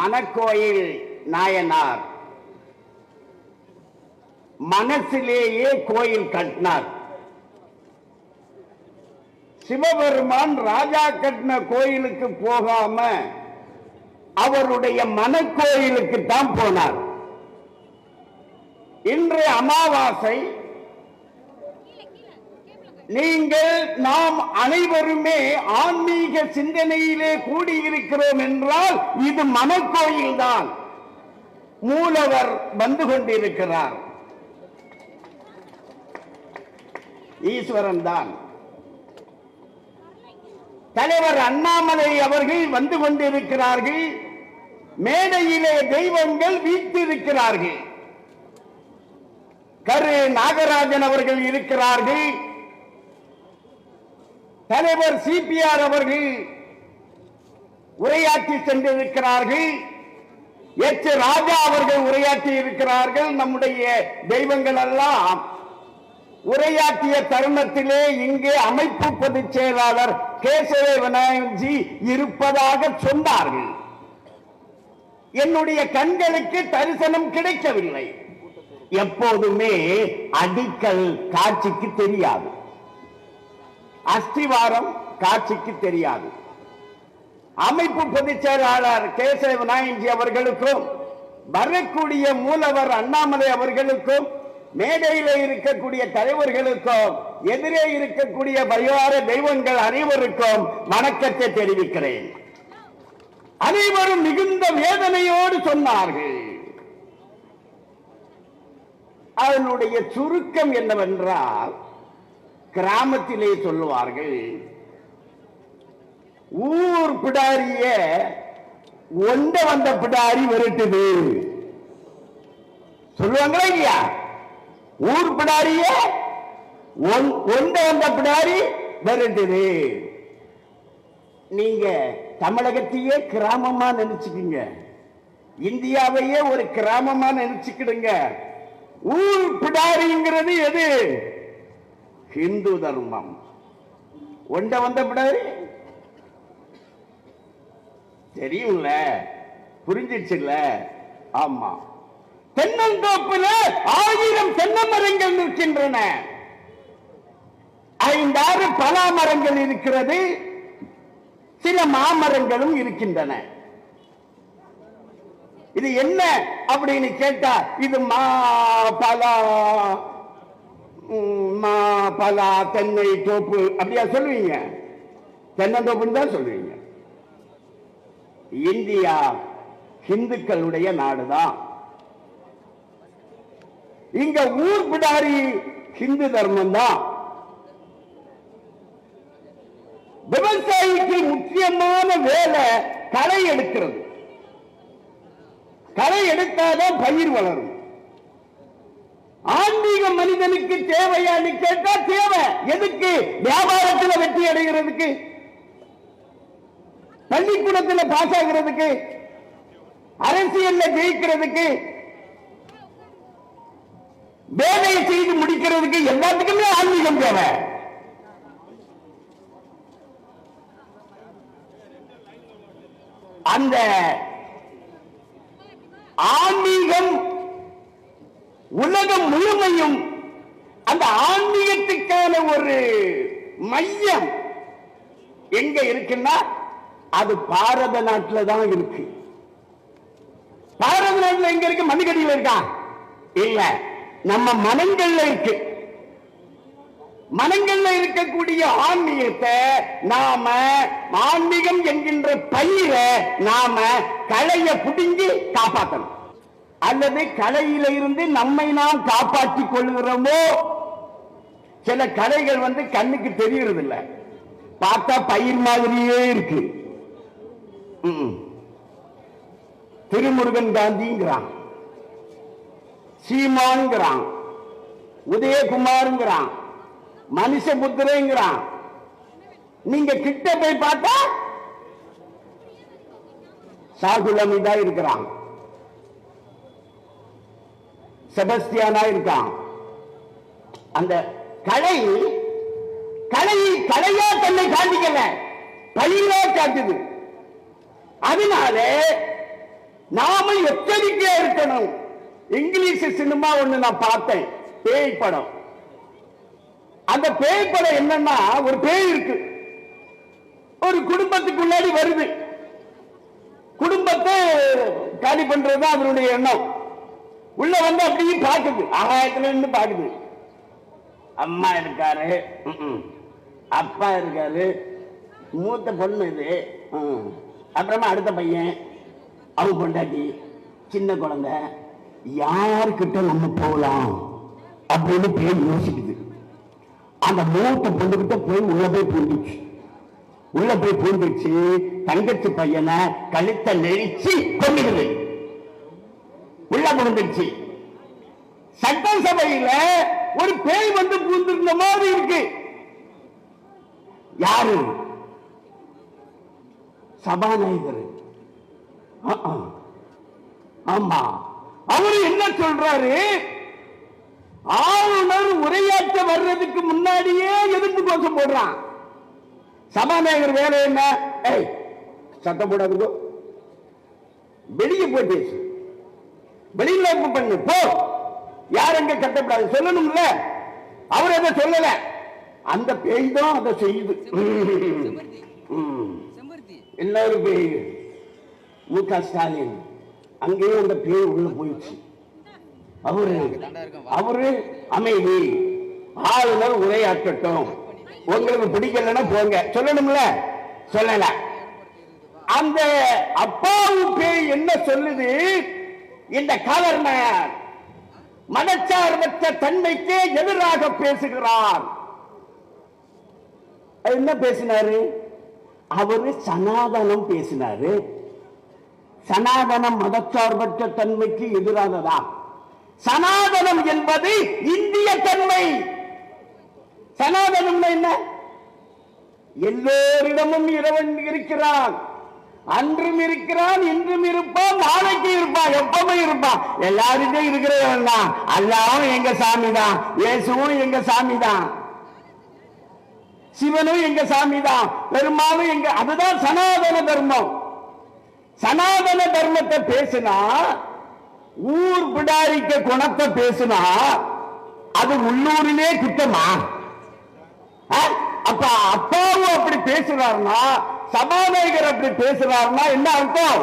மனக்கோயில் நாயனார். மனசிலேயே கோயில் கட்டினார். சிவபெருமான் ராஜா கட்டின கோயிலுக்கு போகாம அவருடைய மனக்கோயிலுக்கு தான் போனார். இன்று அமாவாசை நீங்கள் நாம் அனைவருமே ஆன்மீக சிந்தனையிலே கூடியிருக்கிறோம் என்றால் இது மனக்கோயில் தான் மூலவர் வந்து கொண்டிருக்கிறார். ஈஸ்வரன் தான் தலைவர் அண்ணாமலை அவர்கள் வந்து கொண்டிருக்கிறார்கள். மேடையிலே தெய்வங்கள் வீட்டிருக்கிறார்கள் கரு நாகராஜன் அவர்கள் இருக்கிறார்கள். தலைவர் சிபிஆர் அவர்கள் உரையாற்றி சென்றிருக்கிறார்கள். எச். ராஜா அவர்கள் உரையாற்றி இருக்கிறார்கள். நம்முடைய தெய்வங்கள் எல்லாம் உரையாற்றிய தருணத்திலே இங்கே அமைப்பு பொதுச் செயலாளர் கேசவ விநாயகஜி இருப்பதாக சொன்னார்கள். என்னுடைய கண்களுக்கு தரிசனம் கிடைக்கவில்லை. எப்போதுமே அடிக்கல் காட்சிக்கு தெரியாது. அஸ்திவாரம் காட்சிக்கு தெரியாது. அமைப்பு பொதுச் செயலாளர் கேசவ விநாயகர்ஜி அவர்களுக்கும் வரக்கூடிய மூலவர் அண்ணாமலை அவர்களுக்கும் மேடையில இருக்கக்கூடிய தலைவர்களுக்கும் எதிரே இருக்கக்கூடிய பரிவார தெய்வங்கள் அனைவருக்கும் வணக்கத்தை தெரிவிக்கிறேன். அனைவரும் மிகுந்த வேதனையோடு சொன்னார்கள். அதனுடைய சுருக்கம் என்னவென்றால் கிராமத்திலே சொல்லுவார்கள் ஊர் பிடாரிய ஒண்ட வந்த பிடாரி விரட்டுது. சொல்லுவாங்களா இல்லையா? ஊர் பிடாரிய ஒன்- ஒண்ட வந்த பிடாரி விரட்டுது. நீங்க தமிழகத்தையே கிராமமா நினைச்சுக்கீங்க. இந்தியாவையே ஒரு கிராமமா நினைச்சுக்கிடுங்க. ஊர் பிடாரிங்கிறது எது? ஹிந்து தர்மம். ஒண்ட வந்த பிடாரி தெரியும்ல புரிஞ்சிச்சுல்ல ஆமா. தென்னந்தோப்புல ஆயிரம் தென்னை மரங்கள் நிற்கின்றன. ஐந்தாறு பலா மரங்கள் இருக்கிறது. சில மாமரங்களும் இருக்கின்றன. இது என்ன அப்படின்னு கேட்டா இது மா பலா. மா பலா தென்னை தோப்பு அப்படியா சொல்லுவீங்க? தென்னந்தோப்புன்னு தான் சொல்லுவீங்க. இந்தியா ஹிந்துக்களுடைய நாடுதான். இங்க ஊர் பிடாரி ஹிந்து தர்மம் தான் விவசாயிக்கு முக்கியமான வேலை களை எடுக்கிறது. களை எடுத்தாதான் பயிர் வளரும். ஆன்மீக மனிதனுக்கு தேவையான்னு கேட்டா தேவை. எதுக்கு? வியாபாரத்துல வெற்றி அடைகிறதுக்கு. பள்ளிக்கூடத்தில் பாஸ் ஆகிறதுக்கு. அரசியல்ல ஜெயிக்கிறதுக்கு. வேலையை செய்து முடிக்கிறதுக்கு எல்லாத்துக்குமே ஆன்மீகம் தேவை. அந்த ஆன்மீகம் உலகம் முழுமையும் அந்த ஆன்மீகத்துக்கான ஒரு மையம் எங்க இருக்குன்னா அது பாரத நாட்டில் தான் இருக்கு. பாரத நாட்டுல எங்க இருக்கு? மண்ணுக்கடியில் இருக்கா? இல்ல. நம்ம மனங்கள்ல இருக்கு. மனங்கள்ல இருக்கக்கூடிய ஆன்மீகத்தை நாம ஆன்மீகம் என்கின்ற பயிரை நாம களைய புடுங்கி காப்பாற்றணும் அல்லது கலையில இருந்து நம்மை நாம் காப்பாற்றிக் கொள்கிறோமோ? சில கலைகள் வந்து கண்ணுக்கு தெரியறது இல்ல பார்த்தா பயிர் மாதிரியே இருக்கு. திருமுருகன் காந்திங்கிறான். சீமான்ங்கிறான். உதயகுமார்ங்கிறான். மனுஷபுத்திரங்கிறான். நீங்க கிட்ட போய் பார்த்தா சாகுலமிதா இருக்கிறான். செபஸ்டியானா இருக்கான். அந்த கலை கலை கலையா தன்னை காண்பிக்கல பயிரா காட்டுது அதனால நாம எச்சரிக்கையா இருக்கணும். இங்கிலீஷ் சினிமா ஒண்ணு நான் பார்த்தேன் பேய் படம். அந்த பேய் படம் என்னன்னா ஒரு பேய் இருக்கு. ஒரு குடும்பத்துக்குள்ளாடி வருது. குடும்பத்தை காலி பண்றதுதான் அதனுடைய எண்ணம். உள்ள வந்து அப்படியே பாக்குது ஆகாயத்துல இருந்து பாக்குது அம்மா இருக்காரு. அப்பா இருக்காரு. மூத்த பொண்ணு இது. அப்புறமா அடுத்த பையன். அவங்க பொண்டாட்டி. சின்ன குழந்தை. யாருக்கிட்ட நம்ம போகலாம் அப்படின்னு பேர் யோசிக்குது. அந்த மூத்த பொண்ணுகிட்ட போய் உள்ள போய் பூந்துச்சு உள்ள போய் பூந்துச்சு தங்கச்சி பையனை கழுத்தை நெரிச்சு கொண்டுடுது உள்ள புகுந்துருச்சு சட்டசபையில ஒரு பேய் வந்து பூந்திருந்த மாதிரி இருக்கு. யாரு? சபாநாயகர். ஆ, ஆ. ஆமா. அவரு என்ன சொல்றாரு? ஆளுநர் உரையாற்ற வர்றதுக்கு முன்னாடியே எதிர்ப்பு கோஷம் போடுறான். சபாநாயகர் வேலை என்ன? ஏய் சத்தம் போடாதுங்கோ. வெளியே போய் பேசு. வெளியில பண்ணு போ. யார் எங்க கட்டப்படாது? சொல்லணும்ல. அவர் அதை சொல்லல? அந்த பேய் தான் அதை செய்யுது. இன்னொரு பேய். மு க ஸ்டாலின். அங்கேயும் அந்த பேய் உள்ள போயிடுச்சு. அவரு அவரு அமைதி. ஆளுநர் உரையாற்றட்டும். உங்களுக்கு பிடிக்கலன்னா போங்க. சொல்லணும்ல? சொல்லல. அந்த அப்பாவு பேய் என்ன சொல்லுது? இந்த கவர்னர் மனச்சார்பற்ற தன்மைக்கு எதிராக பேசுகிறார். என்ன பேசினாரு? அவரு சனாதனம் பேசினாரு. சனாதனம் மதச்சார்பற்ற தன்மைக்கு எதிரானதா? சனாதனம் என்பது இந்திய தன்மை. சனாதனம் என்ன? எல்லோரிடமும் இறைவன் இருக்கிறான். அன்றும் இருக்கிறான் இன்றும் இருப்பான் நாளைக்கு இருப்பான் எப்பவுமே இருப்பான். எல்லாருக்கும் இருக்கிறவன் தான். அல்லாவும் எங்க சாமி தான் இயேசுவும் எங்க சாமி தான் சிவனும் எங்க சாமி தான் பெருமானும் எங்க அதுதான் சனாதன தர்மம். சனாதன தர்மத்தை பேசினா ஊர் பிடாரிக்க குணத்தை பேசினா அது உள்ளூரிலே குத்தமா? அப்ப அப்பாவும் அப்படி பேசுறாருன்னா சபாநாயகர் அப்படி பேசுறாருன்னா என்ன அர்த்தம்?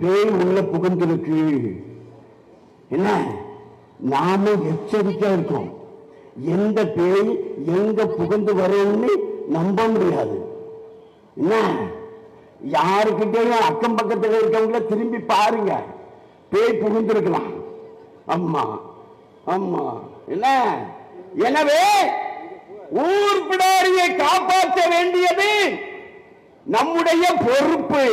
பேய் உள்ள புகுந்திருக்கு. என்ன? நாம எச்சரிக்கா இருக்கோம். எந்த பேய் எங்க புகுந்து வரும்னு நம்ப முடியாது. என்ன? யாருக்கிட்டையும் அக்கம் பக்கத்தில் இருக்கவங்கள திரும்பி பாருங்க. பேய் புகுந்திருக்கலாம். அம்மா அம்மா என்ன? எனவே ஊர் பிடாரியை காப்பாற்ற வேண்டியது நம்முடைய பொறுப்பு.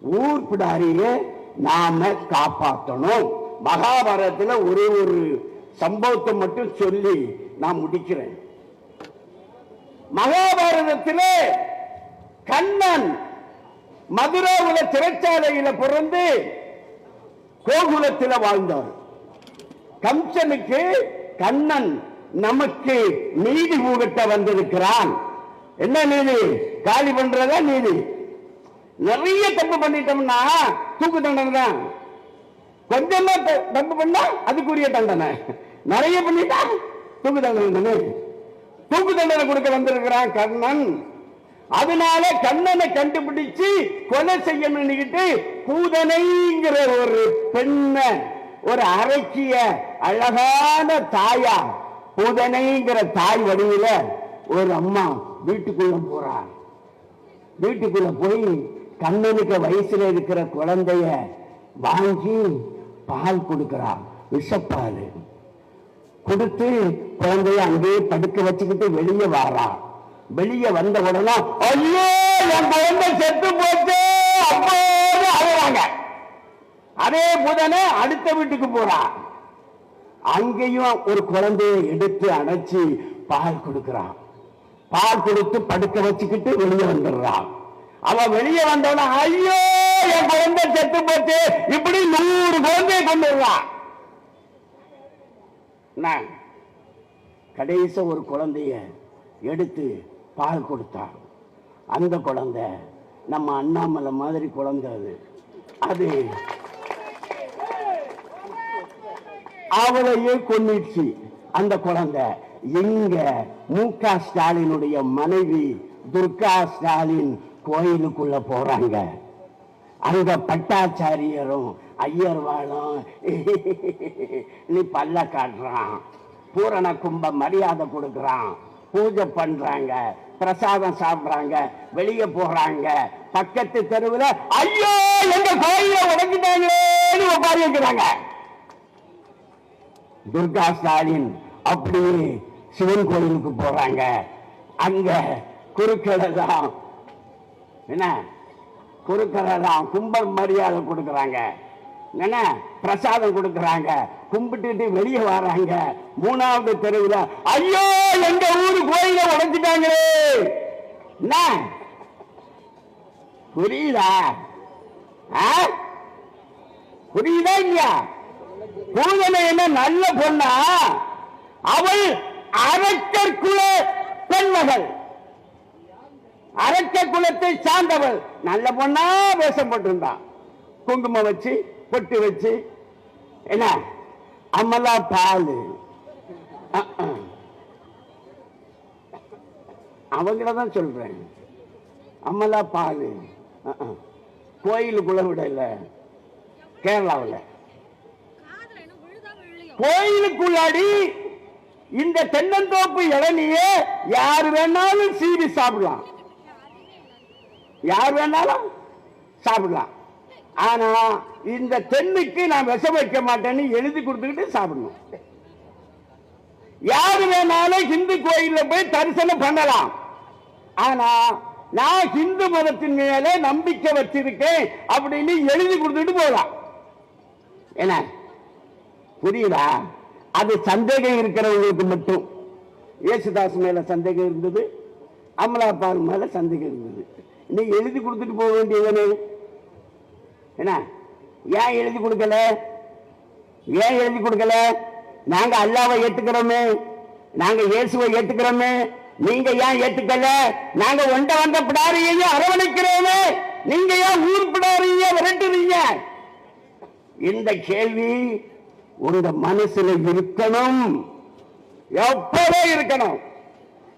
ஊர் பிடாரியை நாம காப்பாற்றணும் மகாபாரதத்துல ஒரே ஒரு சம்பவத்தை மட்டும் சொல்லி நான் முடிக்கிறேன். மகாபாரதத்திலே கண்ணன் மதுராவுல சிறைச்சாலையில பிறந்து கோகுலத்தில் வாழ்ந்தார் கம்சனுக்கு கண்ணன் நமக்கு நீதி புகட்ட வந்திருக்கிறான். என்ன நீதி? காலி பண்றதா நீதி? நிறைய தப்பு பண்ணிட்டோம்னா தூக்கு தண்டனை தான். கொஞ்சமா தப்பு பண்ணா அதுக்குரிய தண்டனை. நிறைய பண்ணிட்டா தூக்கு தண்டனை தூக்கு தண்டனை கொடுக்க வந்திருக்கிறான் கண்ணன் அதனால கண்ணனை கண்டுபிடிச்சு கொலை செய்யணும்னுக்கிட்டு பூதனைங்கிற ஒரு பெண்ணை ஒரு அரக்கிய அழகான தாயா பூதனைங்கிற தாய் வடிவில ஒரு அம்மா. வீட்டுக்குள்ள போறா வீட்டுக்குள்ள போய் கண்ணனுக்கு வயசுல இருக்கிற குழந்தைய வாங்கி பால் கொடுக்கிறார். விஷப்பால். கொடுத்து குழந்தைய அங்கேயே படுக்க வச்சுக்கிட்டு வெளியே வாரா. வெளியே வந்த உடனே ஐயோ என் குழந்தை செத்து போச்சு. அப்போது அழுவாங்க அதே புதனே அடுத்த வீட்டுக்கு போறா. அங்கேயும் ஒரு குழந்தையை எடுத்து அணைச்சு பால் கொடுக்கிறான். பால் கொடுத்து படுக்க வச்சுக்கிட்டு வெளியே வந்துடுறான். அவ வெளியே வந்தவன ஐயோ என் குழந்தை செத்து போச்சு. இப்படி நூறு குழந்தைய கொண்டு வருவான். கடைசி ஒரு குழந்தைய எடுத்து பால் கொடுத்தான். அந்த குழந்தை நம்ம அண்ணாமலை மாதிரி குழந்தை அது. அது அவளையே கொன்னிடுச்சு அந்த குழந்தை. இங்க மு க ஸ்டாலினுடைய மனைவி துர்கா ஸ்டாலின் கோயிலுக்குள்ள போறாங்க. அங்க பட்டாச்சாரியரும் ஐயர்வாளும் நீ பல்ல காட்டுறான். பூரண கும்ப மரியாதை கொடுக்கறான். பூஜை பண்றாங்க பிரசாதம் சாப்பிடுறாங்க வெளியே போறாங்க. பக்கத்து தெருவுல ஐயோ எங்க கோயில உடைஞ்சிட்டாங்களேன்னு உட்காரி வைக்கிறாங்க துர்கா ஸ்டாலின் அப்படியே சிவன் கோயிலுக்கு போறாங்க. அங்க தான் என்ன? குருக்களெல்லாம் கும்பல் மரியாதை கொடுக்கறாங்க. என்ன? பிரசாதம் கொடுக்கறாங்க. கும்பிட்டுட்டு வெளியே வராங்க. மூணாவது தெருவில் ஐயோ எங்க ஊரு கோயில உடைச்சிட்டாங்களே என்ன? புரியுதா? ஆ? புரியுதா இல்லையா? பூஜனை என்ன நல்ல பொண்ணா? அவள் அரக்கர் குல பெண்மகள். அரக்க குலத்தை சார்ந்தவள். நல்ல பொண்ணா வேஷம் போட்டிருந்தான் குங்குமம் வச்சு பொட்டு வச்சு. என்ன? அமலா பால். அவங்கள தான் சொல்றேன். அமலா பால். கோயிலுக்குள்ள கேரளாவில். என்ன விழுதா விழலையோ? கோயிலுக்குள்ளாடி இந்த தென்னந்தோப்பு இளநிய யார் வேணாலும் சீவி சாப்பிடலாம். யார் வேணாலும் சாப்பிடலாம். ஆனா இந்த தென்னுக்கு நான் விஷம் வைக்க மாட்டேன்னு எழுதி கொடுத்துக்கிட்டு சாப்பிடணும். யார் வேணாலும் ஹிந்து கோயில்ல போய் தரிசனம் பண்ணலாம். ஆனா நான் ஹிந்து மதத்தின் மேல நம்பிக்கை வச்சிருக்கேன் அப்படின்னு எழுதி கொடுத்துட்டு போகலாம் என்ன? புரியுதா? அது சந்தேகம் இருக்கிறவங்களுக்கு மட்டும். இயேசுதாஸ் மேல சந்தேகம் இருந்தது அமலாபால் மேல சந்தேகம் இருந்தது. நீ எழுதி கொடுத்துட்டு போக வேண்டியதுன்னு என்ன? ஏன் எழுதி கொடுக்கல? ஏன் எழுதி கொடுக்கல? நாங்க அல்லாவை ஏத்துக்கிறோமே. நாங்க இயேசுவை ஏத்துக்கிறோமே. நீங்க ஏன் ஏத்துக்கல? நாங்க ஒண்ட வந்த பிடாரியையும் அரவணைக்கிறோமே. நீங்க ஏன் ஊர் பிடாரிய விரட்டுறீங்க? இந்த கேள்வி உங்க மனசுல இருக்கணும். எப்பவே இருக்கணும்.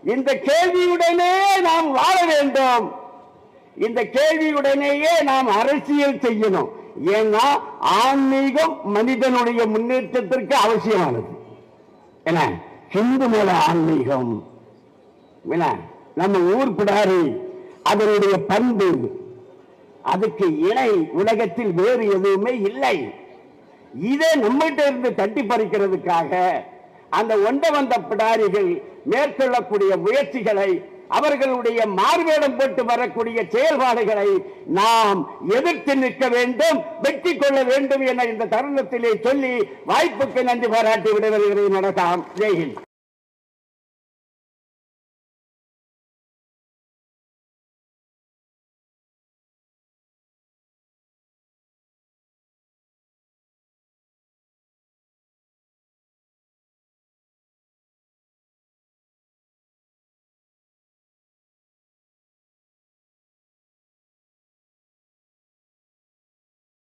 இந்த கேள்வியுடனே நாம் வாழ வேண்டும். இந்த கேள்வியுடனேயே நாம் அரசியல் செய்யணும். ஏன்னா ஆன்மீகம் மனிதனுடைய முன்னேற்றத்திற்கு அவசியமானது. என்ன? ஹிந்து மத ஆன்மீகம். என்ன? நம்ம ஊர் பிடாரி அதனுடைய பண்பு. அதுக்கு இணை உலகத்தில் வேறு எதுவுமே இல்லை. இதே நம்மகிட்ட இருந்து தட்டி பறிக்கிறதுக்காக அந்த ஒண்ட வந்த பிடாரிகள் மேற்கொள்ளக்கூடிய முயற்சிகளை அவர்களுடைய மார்வேடம் போட்டு வரக்கூடிய செயல்பாடுகளை நாம் எதிர்த்து நிற்க வேண்டும் வெற்றி கொள்ள வேண்டும் என இந்த தருணத்திலே சொல்லி வாய்ப்புக்கு நன்றி பாராட்டி விடுவதை நடத்தாம் ஜெய்ஹிந்த்